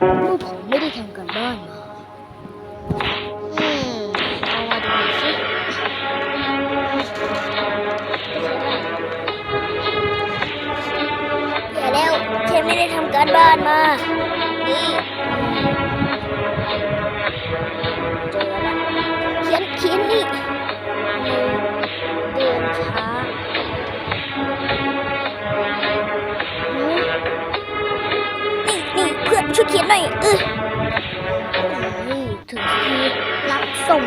พวกผมไม่ได้ทำกันบ้านมาอืมเอามาดูหน่อยสิอย่าแล้วเคนไม่ได้ทำการบ้านมา นี่เจอแล้วเขียนเขียนนี่ ช่วยเขียนหน่อยเออถึงทีรับส่ง